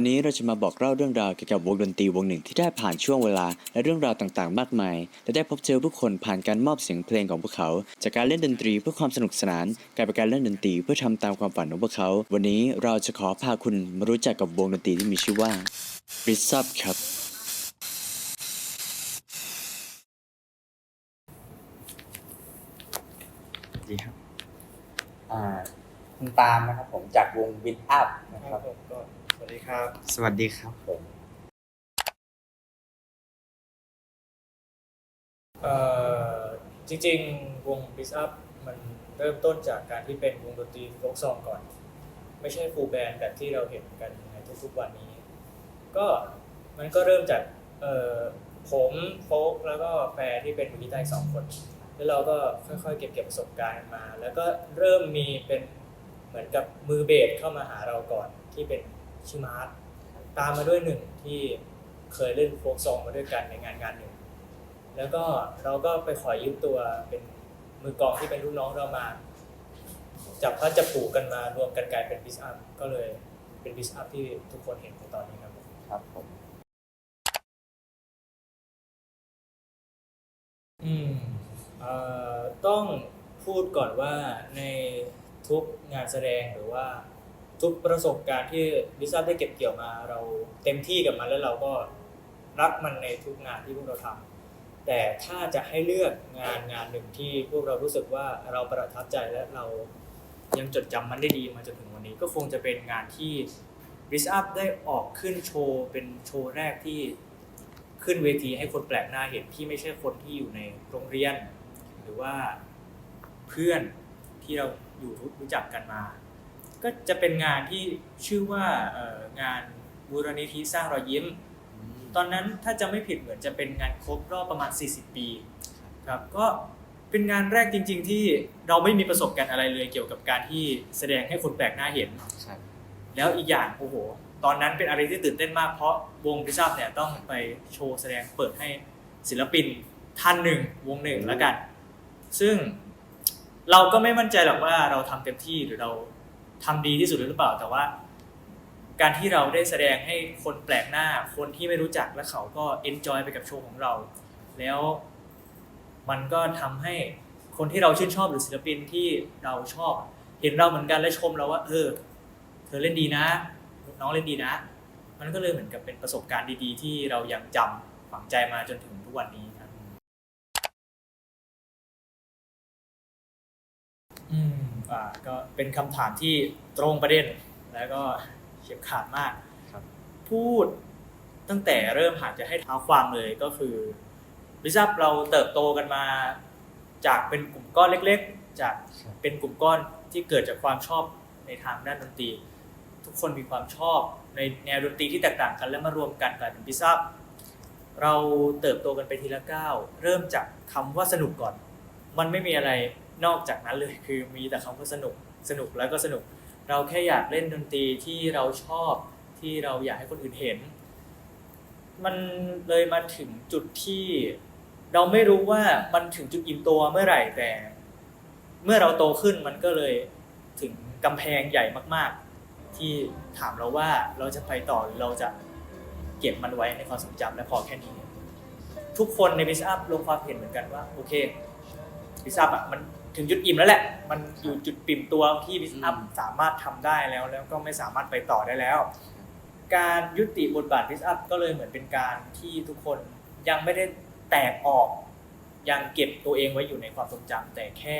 วันนี้เราจะมาบอกเล่าเรื่องราวเกี่ยวกับวงดนตรีวงหนึ่งที่ได้ผ่านช่วงเวลาและเรื่องราวต่างๆ มากมาย และได้พบเจอผู้คนผ่านการมอบเสียงเพลงของพวกเขา จากการเล่นดนตรีเพื่อความสนุกสนานกลายเป็นการเล่นดนตรีเพื่อทำตามความฝันของพวกเขา วันนี้เราจะขอพาคุณมารู้จักกับวงดนตรีที่มีชื่อว่า r i z u p ครับ ดีครับอ่าคุณปามนะครับผมจากวงวิดอัพนะครัรับบผมก็ สวัสดีครับ สวัสดีครับผมเอ่อจริงๆ วง b i z Up มันเริ่มต้นจากการที่เป็นวงดนตรีโฟล์กซองก่อน ไม่ใช่ฟูลแบนด์แบบที่เราเห็นกันในทุกๆวันนี้ ก็มันก็เริ่มจากเอ่อผมโฟกแล้วก็แฟร์ที่เป็นมือกีตาร์อีกสองคน แล้วเราก็ค่อยๆ เก็บเก็บประสบการณ์มา แล้วก็เริ่มมีเป็นเหมือนกับมือเบสเข้ามาหาเราก่อนที่เป็น ชิมาร์ทตามมาด้วยหนึ่งที่เคยเล่นโฟล์กซองมาด้วยกันในงานงานหนึ่ง แล้วก็เราก็ไปขอยืมตัวเป็นมือกลองที่เป็นรุ่นน้องเรามา จับพัดจับผูกกันมารวมกันกลายเป็นบิสอัพก็เลยเป็นบิสอัพที่ทุกคนเห็นในตอนนี้ครับผมครับผมอืมเอ่อต้องพูดก่อนว่าในทุกงานแสดงหรือว่า ทุกประสบการณ์ที่บิสอัพได้เก็บเกี่ยวมาเราเต็มที่กับมันแล้วเราก็รักมันในทุกงานที่พวกเราทำแต่ถ้าจะให้เลือกงานงานหนึ่งที่พวกเรารู้สึกว่าเราประทับใจและเรายังจดจำมันได้ดีมาจนถึงวันนี้ ก็คงจะเป็นงานที่ b i s Up ได้ออกขึ้นโชว์เป็นโชว์แรกที่ขึ้นเวทีให้คนแปลกหน้าเห็นที่ไม่ใช่คนที่อยู่ในโรงเรียน หรือว่าเพื่อนที่เราอยู่รู้จักกันมา ก็จะเป็นงานที่ชื่อว่าเอ่องานบูรณิธิสร้างรอยยิ้ม ตอนนั้นถ้าจะไม่ผิดเหมือนจะเป็นงานครบรอบประมาณ 40 ปีครับก็เป็นงานแรกจริง ๆ ที่เราไม่มีประสบการณ์อะไรเลยเกี่ยวกับการที่แสดงให้คนแปลกหน้าเห็นครับแล้วอีกอย่างโอ้โห ตอนนั้นเป็นอะไรที่ตื่นเต้นมากเพราะวงพิซซ่าเนี่ยต้องไปโชว์แสดงเปิดให้ศิลปินท่านหนึ่งวงหนึ่งแล้วกัน ซึ่งเราก็ไม่มั่นใจหรอกว่าเราทำเต็มที่หรือเรา ทำดีที่สุดหรือเปล่า แต่ว่า การที่เราได้แสดงให้คนแปลกหน้า คนที่ไม่รู้จักและเขาก็เอนจอยไปกับโชว์ของเรา แล้วมันก็ทำให้คนที่เราชื่นชอบหรือศิลปินที่เราชอบ เห็นเราเหมือนกันและชมเราว่า เออ เธอเล่นดีนะ น้องเล่นดีนะ มันก็เลยเหมือนกับเป็นประสบการณ์ดีๆ ที่เรายังจำฝังใจมาจนถึงทุกวันนี้ อืมอ่าก็เป็นคำถามที่ตรงประเด็น แล้วก็เฉียบขาดมากครับ พูดตั้งแต่เริ่มหากจะให้เท้าความเลยก็คือบิซับเราเติบโตกันมาจากเป็นกลุ่มก้อนเล็ก ๆ จากครับเป็นกลุ่มก้อนที่เกิดจากความชอบในทางด้านดนตรี ทุกคนมีความชอบในแนวดนตรีที่แตกต่างกันแล้วมารวมกันกลายเป็นพิซซ่าเราเติบโตกันไปทีละก้าวเริ่มจากคำว่าสนุกก่อน มันไม่มีอะไร นอกจากนั้นเลยคือมีแต่คำว่าสนุกสนุกแล้วก็สนุก เราแค่อยากเล่นดนตรีที่เราชอบที่เราอยากให้คนอื่นเห็น มันเลยมาถึงจุดที่ เราไม่รู้ว่ามันถึงจุดอิ่มตัวเมื่อไหร่แต่ เมื่อเราโตขึ้นมันก็เลยถึงกำแพงใหญ่มาก ๆ ที่ถามเราว่าเราจะไปต่อหรือเราจะเก็บมันไว้ในความทรงจำและพอแค่นี้ ทุกคนในบิสอัพลงความเห็นเหมือนกันว่า โอเคบิสอัพอะมัน ถึงจุดอิ่มแล้วแหละ มันอยู่จุดปิ่มตัวที่บิสอัพสามารถทำได้แล้ว แล้วก็ไม่สามารถไปต่อได้แล้ว การยุติบทบาทบิสอัพก็เลยเหมือนเป็นการที่ทุกคนยังไม่ได้แตกออก ยังเก็บตัวเองไว้อยู่ในความทรงจำแต่แค่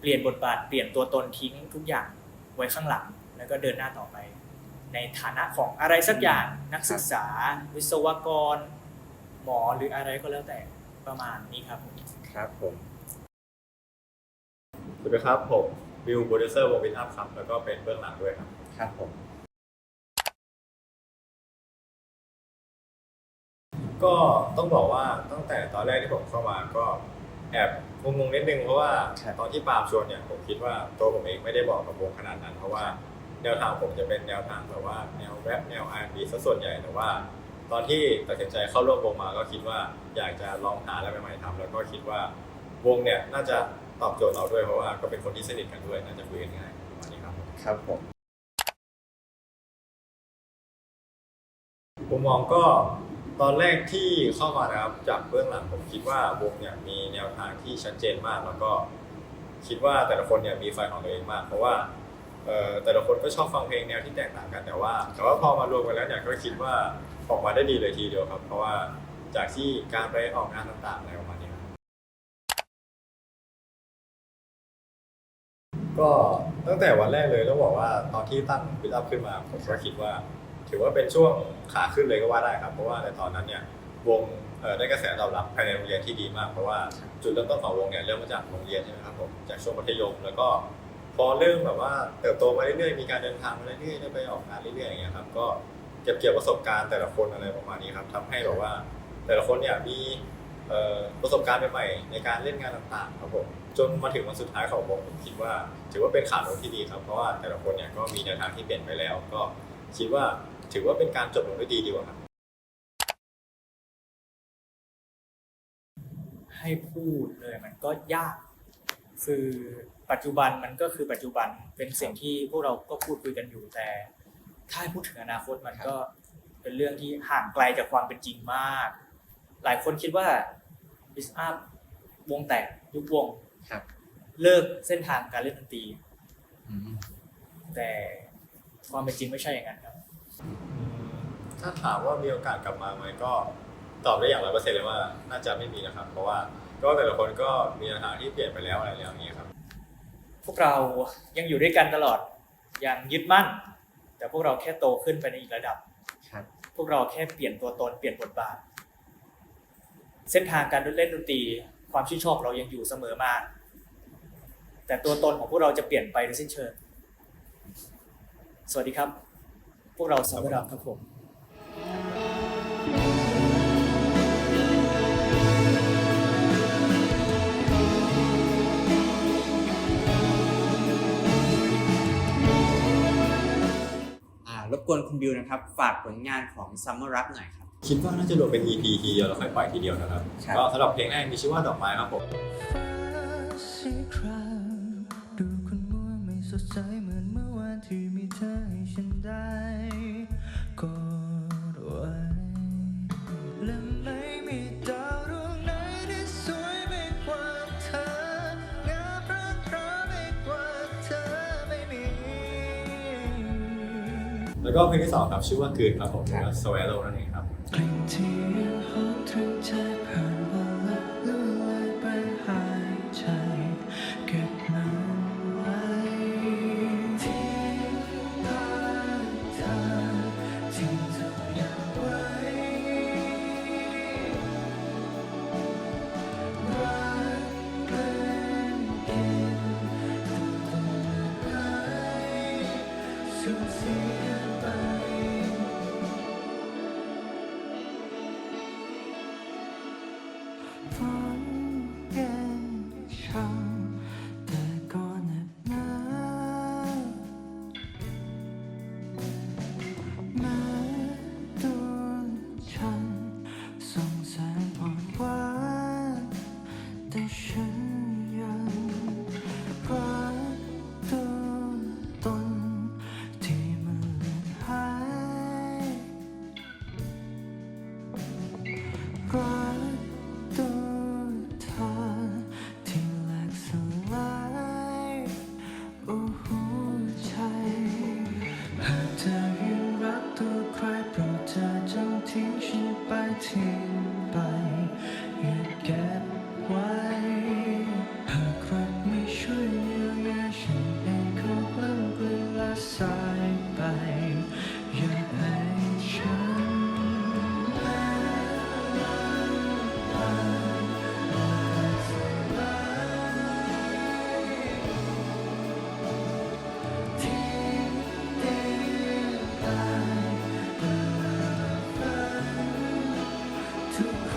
เปลี่ยนบทบาทเปลี่ยนตัวตนทิ้งทุกอย่างไว้ข้างหลัง แล้วก็เดินหน้าต่อไป ในฐานะของอะไรสักอย่างนักศึกษา วิศวกร หมอหรืออะไรก็แล้วแต่ประมาณนี้ครับผมครับผม สวัสดีครับผมวิวโปรดิวเซอร์วงวินอัพครับแล้วก็เป็นเบื้องหลังด้วยครับ ครับผม ก็ต้องบอกว่าตั้งแต่ตอนแรกที่ผมเข้ามาก็แอบงงๆนิดนึงเพราะว่าครับตอนที่ปาล์มชวนเนี่ยผมคิดว่าตัวผมเองไม่ได้บอกกับวงขนาดนั้น เพราะว่าแนวทางผมจะเป็นแนวทางแบบว่าแนวแรปแนว R&B ซะส่วนใหญ่แต่ว่า ตอนที่ตัดสินใจเข้าร่วมวงมาก็คิดว่าอยากจะลองหาอะไรใหม่ๆทำแล้วก็คิดว่าวงเนี่ยน่าจะ ตอบโจทย์เราด้วยเพราะว่าก็เป็นคนที่สนิทกันด้วยน่าจะคุยกันง่ายประมาณนี้ครับ ครับผม ผมมองก็ตอนแรกที่เข้ามานะครับจากเบื้องหลังผมคิดว่าวงเนี่ยมีแนวทางที่ชัดเจนมาก แล้วก็คิดว่าแต่ละคนเนี่ยมีไฟของตัวเองมาก เพราะว่าเอ่อแต่ละคนก็ชอบฟังเพลงแนวที่แตกต่างกันแต่ว่าแต่ว่าพอมารวมกันแล้วเนี่ยก็คิดว่าออกมาได้ดีเลยทีเดียวครับ เพราะว่าจากที่การไปออกงานต่างๆอะไรประมา ก็ตั้งแต่วันแรกเลยต้องบอกว่าตอนที่ตั้งบิลอัพขึ้นมาผมก็คิดว่า ถือว่าเป็นช่วงขาขึ้นเลยก็ว่าได้ครับเพราะว่าในตอนนั้นเนี่ยวงได้กระแสตอบรับภายในโรงเรียนที่ดีมาก เพราะว่าจุดเริ่มต้นของวงเนี่ยเริ่มมาจากโรงเรียนใช่ไหมครับผมจากช่วงมัธยม แล้วก็พอเริ่มแบบว่าเติบโตมาเรื่อยๆมีการเดินทางมาเรื่อยๆได้ไปออกงานเรื่อยๆอย่างเงี้ยครับก็เก็บเกี่ยวประสบการณ์แต่ละคนอะไรประมาณนี้ครับทำให้แบบว่า แต่ละคนเนี่ยมีประสบการณ์ใหม่ๆในการเล่นงานต่างๆครับผม จนมาถึงวันสุดท้ายของวงผมคิดว่า ถือว่าเป็นขาลงที่ดีครับ เพราะว่าแต่ละคนเนี่ยก็มีแนวทางที่เปลี่ยนไปแล้ว ก็คิดว่าถือว่าเป็นการจบลงด้วยดีดีกว่าครับ ให้พูดเลยมันก็ยาก คือปัจจุบันมันก็คือปัจจุบันเป็นสิ่งที่พวกเราก็พูดคุยกันอยู่แต่ ถ้าพูดถึงอนาคตมันก็เป็นเรื่องที่ห่างไกลจากความเป็นจริงมาก หลายคนคิดว่าบิสอัพวงแตกยุบวง ครับ เลิกเส้นทางการเล่นดนตรีแต่ความเป็นจริงไม่ใช่อย่างนั้นครับ ถ้าถามว่ามีโอกาสกลับมาไหมก็ตอบได้อย่างร้อยเปอร์เซ็นต์เลยว่าน่าจะไม่มีนะครับ เพราะว่าก็แต่ละคนก็มีแนวทางที่เปลี่ยนไปแล้วอะไรแล้วอย่างเงี้ยครับ พวกเรายังอยู่ด้วยกันตลอดอย่างยึดมั่น แต่พวกเราแค่โตขึ้นไปในอีกระดับ ครับ พวกเราแค่เปลี่ยนตัวตนเปลี่ยนบทบาท เส้นทางการเล่นดนตรี ความชื่นชอบเรายังอยู่เสมอมา แต่ตัวตนของพวกเราจะเปลี่ยนไปโดยสิ้นเชิง สวัสดีครับ พวกเราสมรับครับผมอ่ารบกวนคุณบิวนะครับ ฝากผลงานของ Summer Rap หน่อยครับ คิดว่าน่าจะรวมเป็น EP ทีเดียวแล้วค่อยปล่อยทีเดียวนะครับ ครับ ก็สำหรับเพลงแรกมีชื่อว่าดอกไม้ครับผม ฟ้าสีครามดูคุณมัวไม่สดใสเหมือนเมื่อวานที่มีเธอให้ฉันได้กอดไว้และไม่มีดาวดวงไหนที่สวยไปกว่าเธองามรักเราไปกว่าเธอไม่มี แล้วก็เพลงที่สองครับชื่อว่าคืนครับผมหรือว่า Swallow นั่นเอง ฝนเย็นช่ำแต่ก็เหน็บหนาวแม้ตัวฉันส่งแสงอ่อนหวานแต่ฉัน to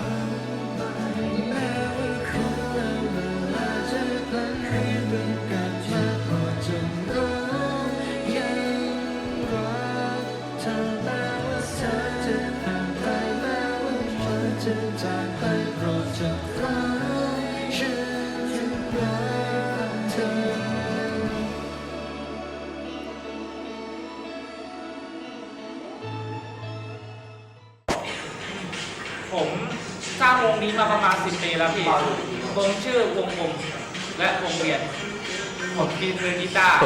นี้มาประมาณ 10 ปีแล้วพี่วงชื่อวงผมและวงเวียนผมกีมือกีตาร์